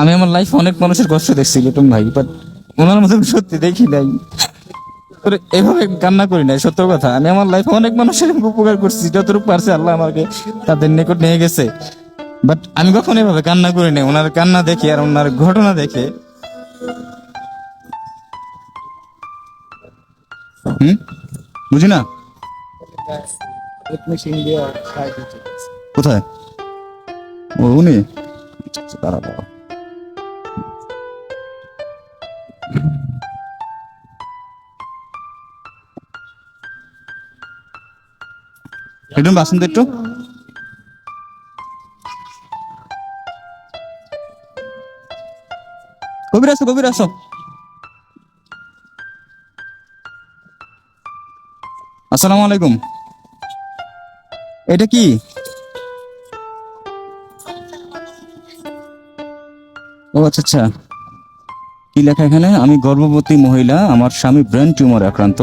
আমি আমার লাইফে অনেক মানুষের কষ্ট দেখছি, লিটন ভাই বাট ওনার মতো আমি সত্যি দেখি নাই। এভাবে কান্না করি নাই, সত্য কথা। আমি আমার লাইফে অনেক মানুষের উপকার করছি, যতটুকু পারছে আল্লাহ আমাকে তাদের নিকট নিয়ে গেছে। বাট আমি কখনো এভাবে কান্না করি নাই, ওনার কান্না দেখে আর ওনার ঘটনা দেখে। হুম? বুঝি না? কোথায়? ও, উনি? দাঁড়া দাঁড়া একটু বাসন তো একটু কবির আসো কবির আসো আসসালামু আলাইকুম এটা কি ও আচ্ছা আচ্ছা কি লেখা এখানে? আমি গর্ভবতী মহিলা, আমার স্বামী ব্রেন টিউমার আক্রান্ত।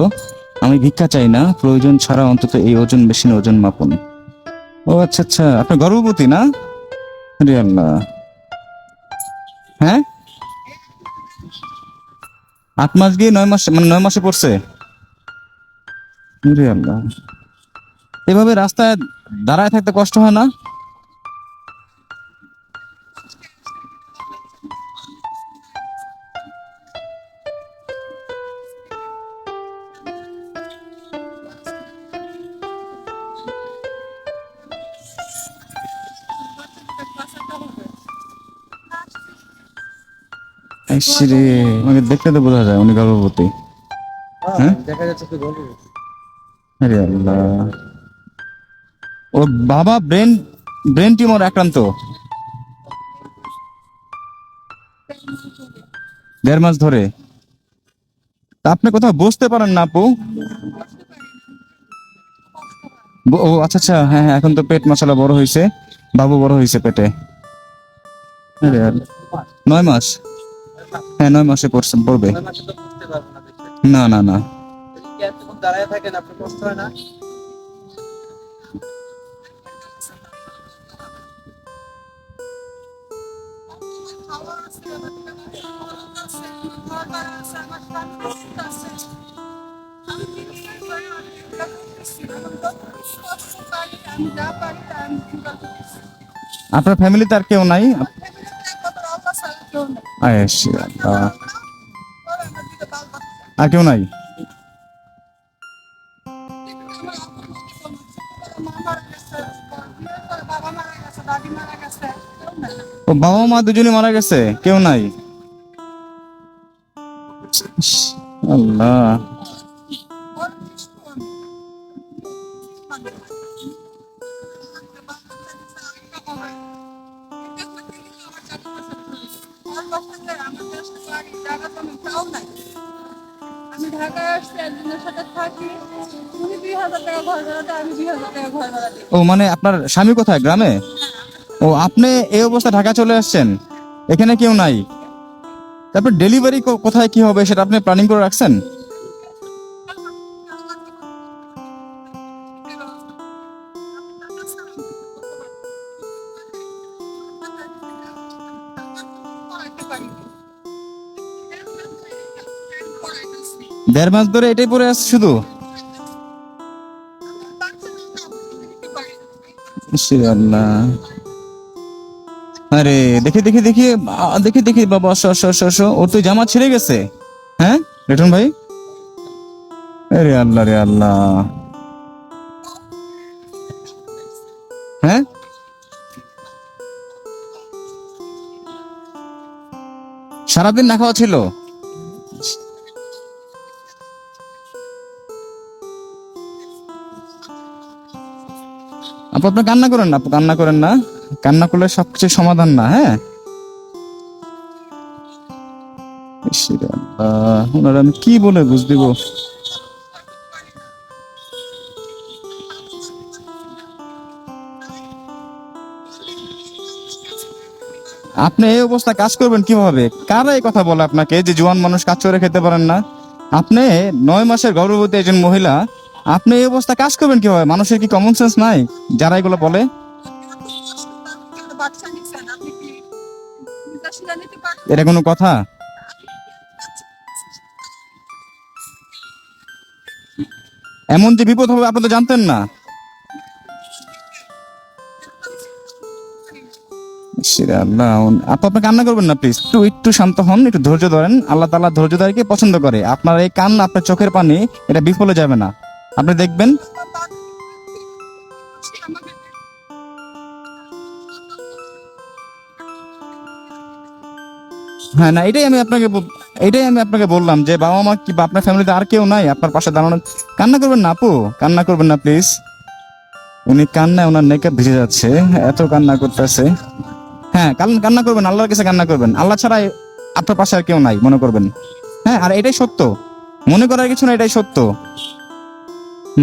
আমি ভিক্ষা চাই না, প্রয়োজন ছাড়া অন্তত এই ওজন মেশিনে ওজন মাপুন। ও আচ্ছা আচ্ছা আপনি গর্ভবতী না? আল্লাহ। হ্যাঁ? আট মাস গিয়ে নয় মাস মানে নয় মাসে পড়ছে? আল্লাহ। এভাবে রাস্তায় দাঁড়ায় থাকতে কষ্ট হয় না? আমাকে দেখলে তো বোঝা যায় উনি গর্ভবতী। হ্যাঁ? বাবা ব্রেন ব্রেন টিউমার আক্রান্ত। দেড় মাস ধরে। আপনি কোথাও বসতে পারেন না, আপু? ও আচ্ছা আচ্ছা হ্যাঁ হ্যাঁ এখন তো পেট মশলা বড় হয়েছে। বাবু বড় হয়েছে পেটে। নয় মাস? হ্যাঁ নয় মাসে পড়ছে পড়বে। না না না দাঁড়ায় থাকেন আপনার কষ্ট হয় না? আপনার ফ্যামিলিতে আর কেউ নাই। আর কেউ নাই? ও বাবা মা দুজনে মারা গেছে কেউ নাই? আমি ঢাকায় আসছি একজনের সাথে থাকি। উনি দুই হাজার টাকা ঘর ভাড়া দেয় আমি দুই হাজার টাকা ঘর ভাড়া দিই ও মানে আপনার স্বামী কোথায়? গ্রামে? ও আপনি এই অবস্থা ঢাকা চলে আসছেন? এখানে কেউ নাই? তারপর ডেলিভারি কোথায় কি হবে সেটা আপনি প্ল্যানিং করে রাখছেন? দেড় মাস ধরে এটাই পরে আছে শুধু। আরে, দেখি দেখি দেখি দেখি দেখি, বাবা, আসো আসো আসো আসো। ওর তো জামা ছিঁড়ে গেছে। হ্যাঁ রেটন ভাই? আরে আল্লাহ, রে আল্লাহ। হ্যাঁ? সারাদিন না খাওয়া ছিল? আপু, আপনি কান্না করেন না, আপু, কান্না করেন না। কান্না করলে সবকিছু সমাধান না হ্যাঁ? ওনার আমি কি বলে বুঝ দিব? আপনি এই অবস্থা কাজ করবেন কীভাবে? কারা এই কথা বলে আপনাকে যে জোয়ান মানুষ কাজ করে খেতে পারেন না? আপনি নয় মাসের গর্ভবতী একজন মহিলা আপনি এই অবস্থা কাজ করবেন কীভাবে? মানুষের কি কমন সেন্স নাই? যারা এগুলো বলে। এটা কোনো কথা? এমন যে বিপদ হবে, আপনি তো জানতেন না। আপু আপনি কান্না করবেন না প্লিজ একটু একটু শান্ত হন, একটু ধৈর্য ধরেন। আল্লাহ তাআলা ধৈর্যধারীকে পছন্দ করে? আপনার এই কান আপনার চোখের পানি, এটা বিফলে যাবে না। আপনি দেখবেন। হ্যাঁ না, এটাই আমি আপনাকে এটাই আমি আপনাকে বললাম যে বাবা মা কি আপনার ফ্যামিলিতে আর কেউ নাই, আপনার পাশে দাঁড়ানো কান্না করবেন না আপু, কান্না করবেন না প্লিজ উনি কান্নায় ওনার নেকাব ভিজে যাচ্ছে, এত কান্না করতেছে। হ্যাঁ কান- কান্না করবেন, আল্লাহর কাছে কান্না করবেন। আল্লাহ ছাড়া আপনার পাশে আর কেউ নাই, মনে করবেন। হ্যাঁ আর এটাই সত্য। মনে করার কিছু না এটাই সত্য।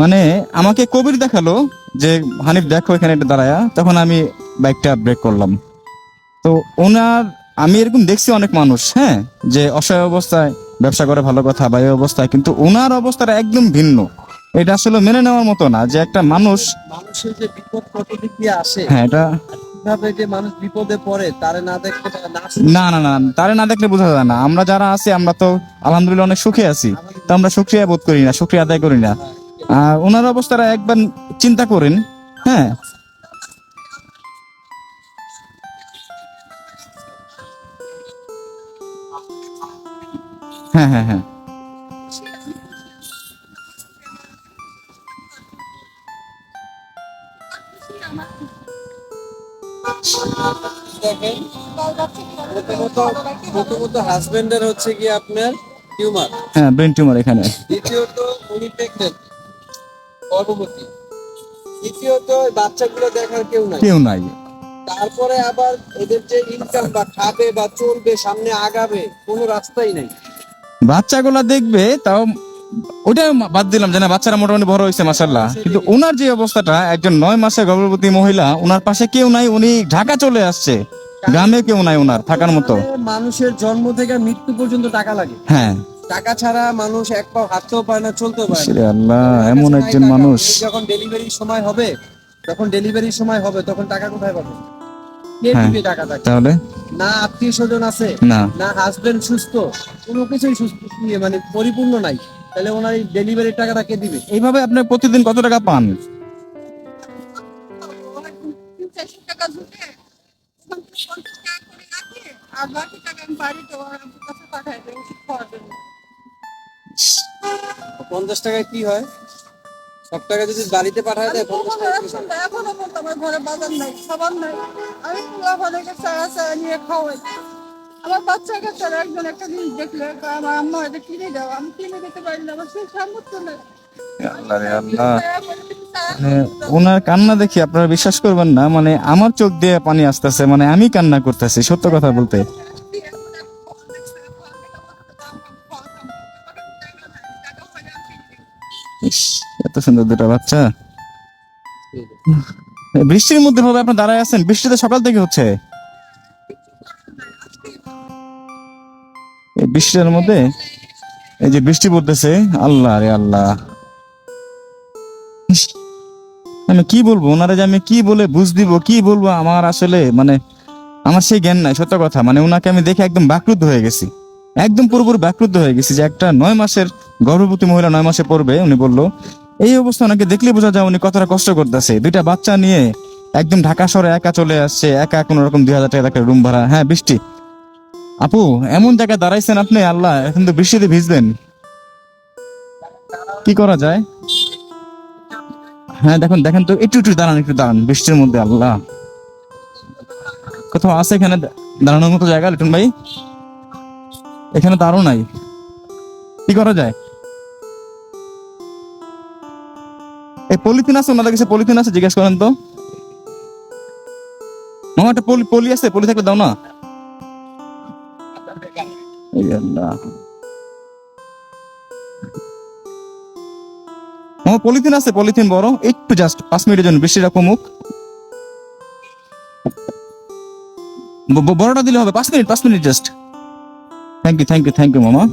মানে আমাকে কবির দেখাল যে হানিফ দেখো এখানে একটা দাঁড়ায়া। তখন আমি বাইকটা ব্রেক করলাম। তো ওনার আমি এরকম দেখছি অনেক মানুষ হ্যাঁ যে অসহায় অবস্থায় ব্যবসা করে ভালো কথা বা এই অবস্থায় কিন্তু ওনার অবস্থাটা একদম ভিন্ন। এটা আসলে মেনে নেওয়ার মতো না যে একটা মানুষ মানুষের যে বিপদ কত দিক দিয়ে আসে হ্যাঁ এটা কীভাবে যে মানুষ বিপদে পড়ে তারে না দেখতে না না না তারে না দেখলে বোঝা যায় না। আমরা যারা আছি আমরা তো আলহামদুলিল্লাহ অনেক সুখে আছি। তো আমরা সুক্রিয়া বোধ করি না সুক্রিয়া আদায় করি না। ওনার অবস্থাটা একবার চিন্তা করেন হ্যাঁ। হ্যাঁ হ্যাঁ হ্যাঁ। প্রথমত হাজবেন্ডের হচ্ছে কি আপনার টিউমার হ্যাঁ ব্রেন টিউমার এখানে। দ্বিতীয়ত উনি প্রেগনেন্ট গর্ভবতী। ওই বাচ্চাগুলো দেখার কেউ নাই। কেউ নাই। তারপরে আবার এদের যে ইনকাম বা খাবে বা চলবে সামনে আগাবে কোনো রাস্তাই নাই। বাচ্চাগুলা দেখবে তাও ওটা বাদ দিলাম যে না বাচ্চারা মোটামুটি বড় হয়েছে মাসাল্লাহ কিন্তু ওনার যে অবস্থাটা একজন নয় মাসের গর্ভবতী মহিলা ওনার পাশে কেউ নাই উনি ঢাকা চলে আসছে। গ্রামে কেউ নাই ওনার থাকার মতো। মানে মানুষের জন্ম থেকে মৃত্যু পর্যন্ত টাকা লাগে। হ্যাঁ। টাকা ছাড়া মানুষ এক পাও হাঁটতেও পারে না চলতেও পারে না। আল্লাহ এমন একজন মানুষ। যখন ডেলিভারির সময় হবে যখন ডেলিভারির সময় হবে তখন টাকা কোথায় পাবে? কে হ্যাঁ। দিবে টাকা তাহলে? না আত্মীয় স্বজন আছে না। হাজবেন্ড সুস্থ কোনো কিছুই সুস্থ ইয়ে মানে পরিপূর্ণ নাই। তাহলে ওনার এই ডেলিভারির টাকাটা কে দিবে? এইভাবে আপনি প্রতিদিন কত টাকা পান? পঞ্চাশ টাকায় কি হয়? সব টাকা যদি বাড়িতে পাঠায় দেয় পঞ্চাশ টাকা এখনও পর্যন্ত আমার ঘরে বাজার নাই খাবার নাই। আমি পুরো ঘরে চারা চারা নিয়ে খাওয়াই। আমার একজন একটা জিনিস দেখলে আমার আম্মা এটা কিনে দাও আমি কিনে দিতে পারি না আমার সেই সামর্থ্য নেই। মানে ওনার কান্না দেখি আপনারা বিশ্বাস করবেন না মানে আমার চোখ দিয়ে পানি আসতেছে মানে আমি কান্না করতেছি সত্য কথা বলতে। বাচ্চা? বৃষ্টির মধ্যে ভাবে আপনি দাঁড়ায় আছেন? বৃষ্টিতে সকাল থেকে হচ্ছে। বৃষ্টির মধ্যে, এই যে বৃষ্টি পড়তেছে, আল্লাহ রে আল্লাহ। আমি কি বলব? ওনারা যে আমি কি বলে বুঝ দিব, কি বলব আমার আসলে মানে আমার সেই জ্ঞান নাই, সত্য কথা। মানে ওনাকে আমি দেখে একদম ব্যাকরুদ্ধ হয়ে গেছি। একদম পুরোপুরি ব্যাকরুদ্ধ হয়ে গেছি যে একটা নয় মাসের গর্ভবতী মহিলা নয় মাসে পড়বে, উনি বলল। এই অবস্থা ওনাকে দেখলে বোঝা যায় উনি কতটা কষ্ট করতেছে। দুইটা বাচ্চা নিয়ে একদম ঢাকা শহরে একা চলে আসছে, একা কোন রকম দুই হাজার টাকা রুম ভাড়া। হ্যাঁ বৃষ্টি। আপু, এমন জায়গায় দাঁড়াইছেন আপনি? আল্লাহ, এখন তো বৃষ্টিতে ভিজবেন। কি করা যায়? হ্যাঁ দেখুন, দেখেন তো, একটু একটু দাঁড়ান একটু দাঁড়ান, বৃষ্টির মধ্যে, আল্লাহ। কোথাও আছে এখানে দাঁড়ানোর মতো জায়গা, লিটন ভাই? এখানে আরও নাই। কি করা যায়? এই পলিথিন আছে, ওনাদের কাছে পলিথিন আছে, জিজ্ঞেস করেন তো। মামা, একটা পলি পলি আছে, পলি থাকলে দাও না। মামা, পলিথিন আছে, পলিথিন বড়, একটু জাস্ট পাঁচ মিনিটের জন্য, বৃষ্টিটা কমুক। ব- ব- বড়টা দিলে হবে, পাঁচ মিনিট পাঁচ minute just thank you thank you thank you মামা।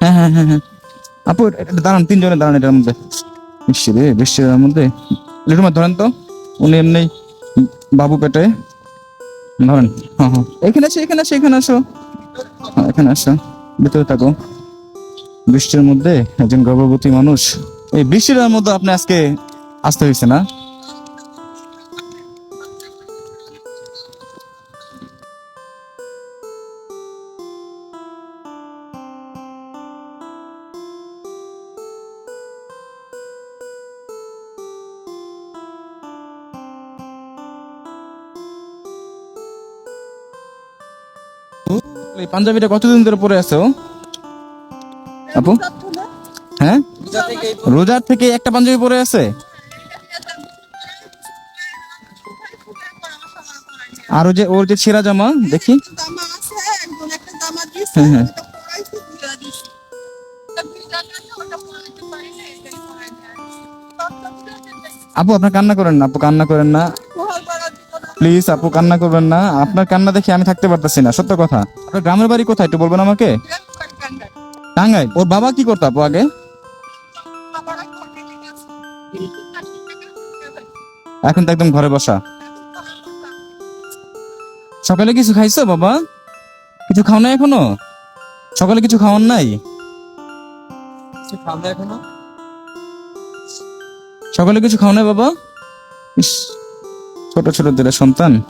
হ্যাঁ হ্যাঁ হ্যাঁ হ্যাঁ। আপু এটা- দাঁড়ান তিনজনে দাঁড়ান এটার মধ্যে। বৃষ্টি রে বৃষ্টির মধ্যে। লিটুমা ধরেন তো উনি এমনি বাবু পেটে ধরেন হ্যাঁ হ্যাঁ। এখানে আসো এখানে আসো এখানে আসো। হ্যাঁ, এখানে আসো ভিতরে থাকো। বৃষ্টির মধ্যে একজন গর্ভবতী মানুষ। এই বৃষ্টির মধ্যে আপনি আজকে আসতে হয়েছে না? এই পাঞ্জাবিটা কতদিন ধরে পরে আছো? আপু? হ্যাঁ? রোজার থেকে একটা পাঞ্জাবি পরে আছে? আর যে ওর যে ছেঁড়া জামা দেখি। হ্যাঁ, হ্যাঁ। আপু আপনার কান্না করেন না আপু কান্না করেন না। প্লিজ আপু কান্না করবেন না। আপনার কান্না দেখে আমি থাকতে পারতেছি না সত্য কথা। আপনার গ্রামের বাড়ি কোথায়? একটু বলবেন আমাকে? টাঙ্গাই ওর বাবা কি করতো আপু আগে। এখন তো একদম ঘরে বসা। সকালে কিছু খাইছো বাবা? কিছু খাও না এখনও? সকালে কিছু খাওয়ান নাই? এখনও? সকালে কিছু খাও না বাবা? ইস, ছোট ছোট দুটা সন্তান।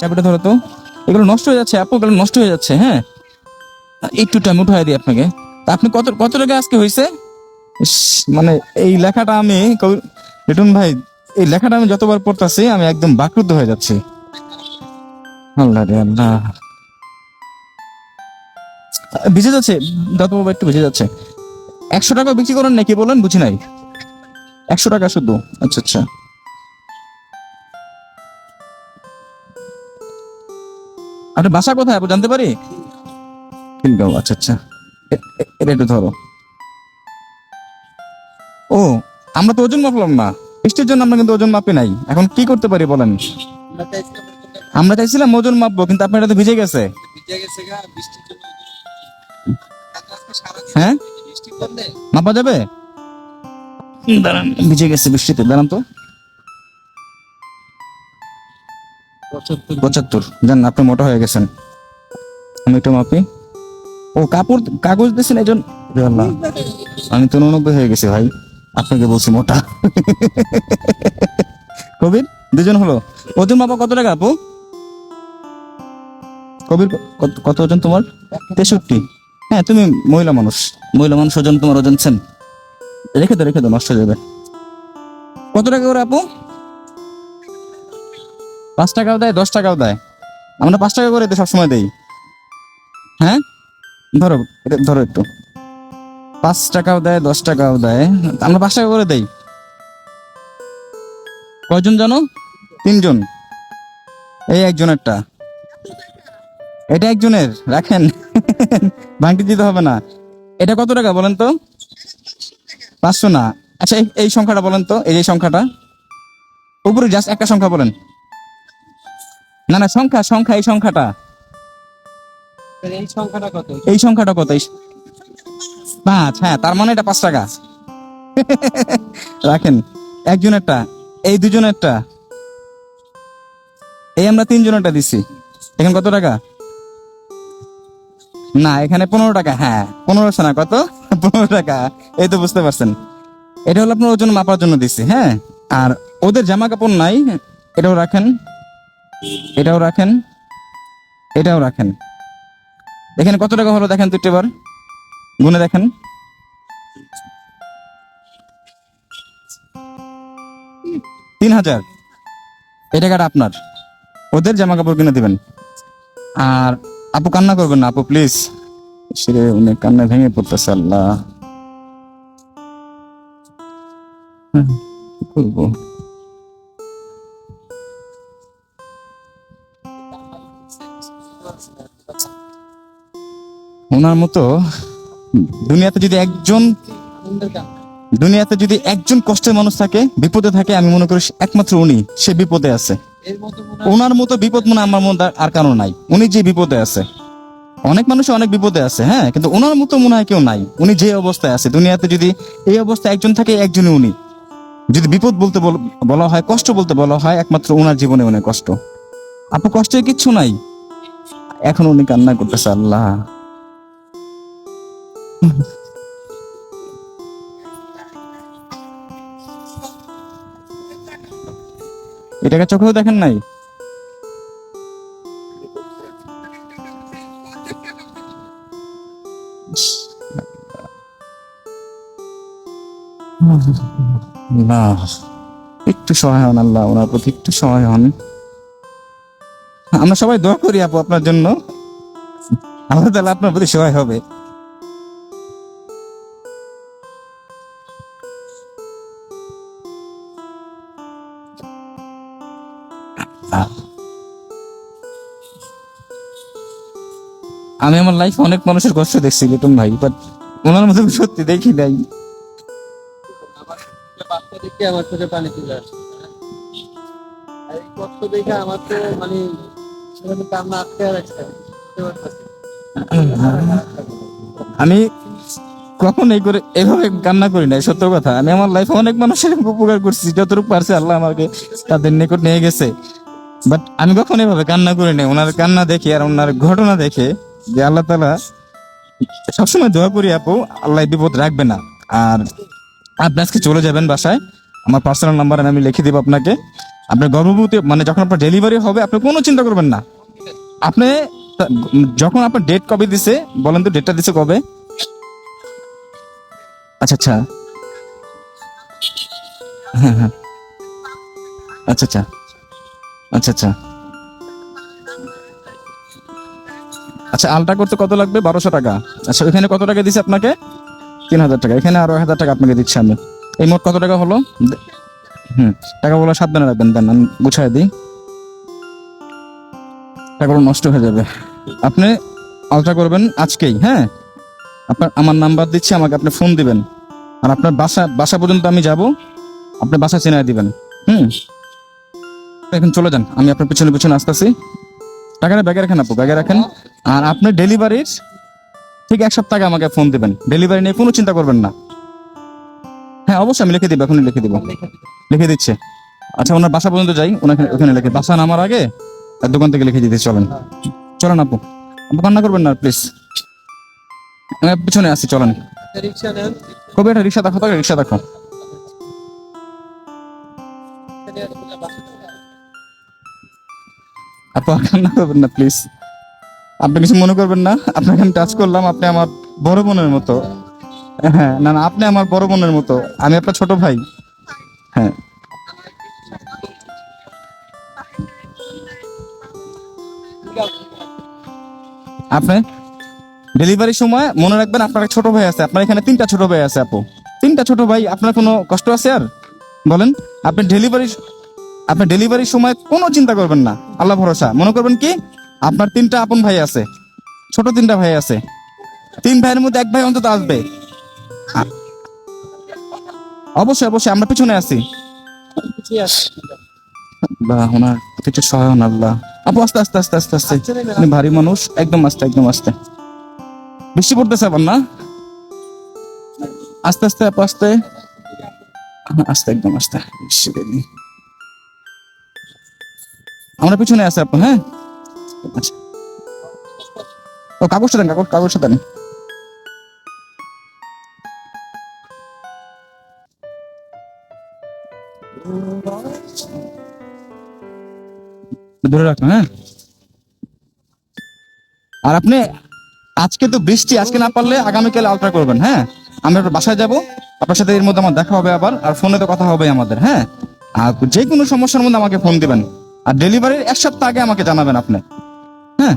চাবিটা ধরো তো। এগুলো নষ্ট হয়ে যাচ্ছে, আপু, এগুলো নষ্ট হয়ে যাচ্ছে হ্যাঁ? একটু টাইম উঠাই দিই আপনাকে। তা আপনি কত কত টাকা আজকে হয়েছে মানে এই লেখাটা আমি কবি- ভাই, এই লেখাটা আমি যতবার পড়তাছি, আমি একদম বাকরুদ্ধ হয়ে যাচ্ছি। আল্লাহ রে আল্লাহ। ভিজে যাচ্ছে, দাদু বাবা একটু ভিজে যাচ্ছে। একশো টাকা বিক্রি করেন নাকি বলেন, বুঝি নাই। একশো টাকা শুধু আচ্ছা আচ্ছা। আপনার বাসা কোথায় আপু জানতে পারি? খিলগাঁও আচ্ছা আচ্ছা। এটা একটু ধরো। ও আমরা তো ওজন মাপলাম না। বৃষ্টির জন্য আমরা কিন্তু ওজন মাপি নাই। এখন কি করতে পারি বলেন? আমরা চাইছিলাম ওজন মাপবো কিন্তু আপনার এটা তো ভিজে গেছে। হ্যাঁ? মাপা যাবে? দাঁড়ান। ভিজে গেছে বৃষ্টিতে দাঁড়ান তো। পঁচাত্তর। জান, আপনি মোটা হয়ে গেছেন। আমি একটু মাপি। ও, কাপড়, কাগজ দিয়েছেন একজন? আমি তো হয়ে গেছি ভাই। আপনাকে বলছি মোটা। কবির, দুজন হলো। ওজন মাপা কত টাকা আপু? কবির, কত- কত ওজন তোমার? তেষট্টি। হ্যাঁ তুমি মহিলা মানুষ। মহিলা মানুষ ওজন, তোমার ওজন সেম। রেখে দাও রেখে দাও, নষ্ট হয়ে যাবে। কত টাকা করে আপু? পাঁচ টাকাও দেয়, দশ টাকাও দেয়। আমরা পাঁচ টাকা করে সবসময় দেই। হ্যাঁ? ধরো, এটা ধরো একটু। পাঁচ টাকাও দেয়, দশ টাকাও দেয়। আমরা পাঁচ টাকা করে দেই। কয়জন জানো? তিনজন। এই একজনেরটা। এটা একজনের, রাখেন। ভাঙতে দিতে হবে না। এটা কত টাকা বলেন তো? পাঁচশো না। আচ্ছা এই- এই সংখ্যাটা বলেন তো। এই যে সংখ্যাটা। উপরে জাস্ট একটা সংখ্যা বলেন। না না সংখ্যা সংখ্যা এই সংখ্যাটা। এই সংখ্যাটা কত? এই সংখ্যাটা কত? পাঁচ হ্যাঁ তার মানে এটা পাঁচ টাকা। রাখেন একজনেরটা এই দুজনেরটা। এই আমরা তিনজনেরটা দিছি এখন কত টাকা? না এখানে পনেরো টাকা হ্যাঁ পনেরোশো না কত? পনেরো টাকা এই তো বুঝতে পারছেন। এটা হলো আপনার ওজন মাপার জন্য দিছি হ্যাঁ। আর ওদের জামা কাপড় নাই এটাও রাখেন। এটাও রাখেন। এটাও রাখেন। এখানে কত টাকা হলো দেখেন একটু এবার গুনে দেখেন। তিন হাজার। এই টাকাটা আপনার। ওদের জামা কাপড় কিনে দিবেন। আর আপু কান্না করবেন না, আপু প্লিজ সেরে উনি কান্না ভেঙে পড়তেছে, আল্লাহ। করব? ওনার মতো দুনিয়াতে যদি একজন দুনিয়াতে যদি একজন কষ্টের মানুষ থাকে, বিপদে থাকে, আমি মনে করি একমাত্র উনি, সে বিপদে আছে। মনে ওনার মতো বিপদ মনে আমার মধ্যে আর কারও নাই। উনি যে বিপদে আছে। অনেক মানুষ অনেক বিপদে আছে হ্যাঁ কিন্তু ওনার মতো মনে হয় কেউ নাই। উনি যে অবস্থায় আছে, দুনিয়াতে যদি এই অবস্থায় একজন থাকে, একজনই উনি। যদি বিপদ বলতে বলা হয়, কষ্ট বলতে বলা হয়, একমাত্র ওনার জীবনে অনেক কষ্ট। আপু, কষ্টের কিচ্ছু নাই। এখন উনি কান্না করতেছে, আল্লাহ। এটাকে চোখেও দেখেন নাই? না, একটু সহায় হন আল্লাহ, ওনার প্রতি একটু সহায় হন। আমরা সবাই দোয়া করি আপু আপনার জন্য। আল্লাহ তাহলে আপনার প্রতি সহায় হবে। আমি আমার লাইফে অনেক মানুষের কষ্ট দেখছি লিটন ভাই বাট ওনার মতো সত্যি দেখি নাই। আমি কখন এই করে এভাবে কান্না করি নাই, সত্য কথা। আমি আমার লাইফে অনেক মানুষের উপকার করছি, যতটুকু পারছে আল্লাহ আমাকে তাদের নিকট নিয়ে গেছে। বাট আমি কখন এভাবে কান্না করি নাই। ওনার কান্না দেখে আর ওনার ঘটনা দেখে যে আল্লাহ তালা সবসময় দোয়া করি, আপু, আল্লাহ বিপদ রাখবে না। আর আপনি আজকে চলে যাবেন বাসায়। আমার পার্সোনাল নাম্বার আমি লিখে দেবো আপনাকে। আপনার গর্ভবতী মানে যখন আপনার ডেলিভারি হবে, আপনি কোনো চিন্তা করবেন না। আপনি যখন আপনার ডেট কবে দিছে, বলেন তো ডেটটা দিছে কবে? আচ্ছা আচ্ছা। হ্যাঁ হ্যাঁ। আচ্ছা আচ্ছা। আচ্ছা আচ্ছা। আচ্ছা আলটা করতে কত লাগবে? বারোশো টাকা। আচ্ছা ওইখানে কত টাকা দিছে আপনাকে? তিন হাজার টাকা। এখানে আরও হাজার টাকা আপনাকে দিচ্ছি আমি। এই মোট কত টাকা হলো? হুম, টাকা বলে সাবধানে রাখবেন, দেন গুছাই দিই। টাকাগুলো নষ্ট হয়ে যাবে। আপনি আলট্রা করবেন আজকেই হ্যাঁ? আপনার, আমার নাম্বার দিচ্ছি, আমাকে আপনি ফোন দিবেন। আর আপনার বাসা বাসা পর্যন্ত আমি যাব, আপনি বাসা চেনায় দিবেন। হুম? এখন চলে যান আমি আপনার পিছনে পিছনে আসতেছি। টাকাটা ব্যাগে রাখেন আপু ব্যাগে রাখেন। আর আপনি ডেলিভারির ঠিক এক সপ্তাহ আগে আমাকে ফোন দিবেন। ডেলিভারি নিয়ে কোনো চিন্তা করবেন না। হ্যাঁ অবশ্যই আমি লিখে দিব এখনই লিখে দিব। লিখে দিচ্ছে। আচ্ছা ওনার বাসা পর্যন্ত যাই ওনাকে ওখানে লিখে বাসা নামার আগে আর দোকান থেকে লিখে দিতে চলেন। চলেন আপু। আপু কান্না করবেন না প্লিজ। আমি পিছনে আসি চলেন। কবে একটা রিক্সা দেখো তো রিক্সা দেখো। আপু প্লিজ আপনি কিছু মনে করবেন না, আপনাকে আমি টাচ করলাম, আপনি আমার বড় বোনের মতো। হ্যাঁ না না, আপনি আমার বড় বোনের মতো। আমি আপনার ছোট ভাই। হ্যাঁ। আপনি ডেলিভারির সময় মনে রাখবেন আপনার ছোট ভাই আছে। আপনার এখানে তিনটা ছোট ভাই আছে, আপু। তিনটা ছোট ভাই, আপনার কোনো কষ্ট আছে আর? বলেন, আপনি ডেলিভারি আপনি ডেলিভারির সময় কোনো চিন্তা করবেন না। আল্লাহ ভরসা। মনে করবেন কি? আপনার তিনটা আপন ভাই আছে। ছোট তিনটা ভাই আছে। তিন ভাইয়ের মধ্যে এক ভাই অন্তত আসবে। অবশ্যই অবশ্যই, আমরা পিছনে আছি। ওনার প্রতি একটু সহায় আল্লাহ। আপু, আস্তে আস্তে আস্তে আস্তে আস্তে। আপনি ভারী মানুষ। একদম আস্তে একদম আস্তে। বৃষ্টি পড়তেছে আবার, না? আস্তে আস্তে, আপু, আস্তে। আস্তে, একদম আস্তে। রে। আমরা পিছনে আছি আপু হ্যাঁ? আচ্ছা। ও কাগজটা দেন কাগজ কাগজটা দেন ধরে রাখুন হ্যাঁ? আর আপনি আজকে তো বৃষ্টি, আজকে না পারলে আগামীকাল আলট্রা করবেন হ্যাঁ? আমি আপনার বাসায় যাব, আপনার সাথে এর মধ্যে আমার দেখা হবে আবার, আর ফোনে তো কথা হবে আমাদের হ্যাঁ? আর যে কোনো সমস্যার মধ্যে আমাকে ফোন দিবেন। আর ডেলিভারির এক সপ্তাহ আগে আমাকে জানাবেন আপনি। হ্যাঁ?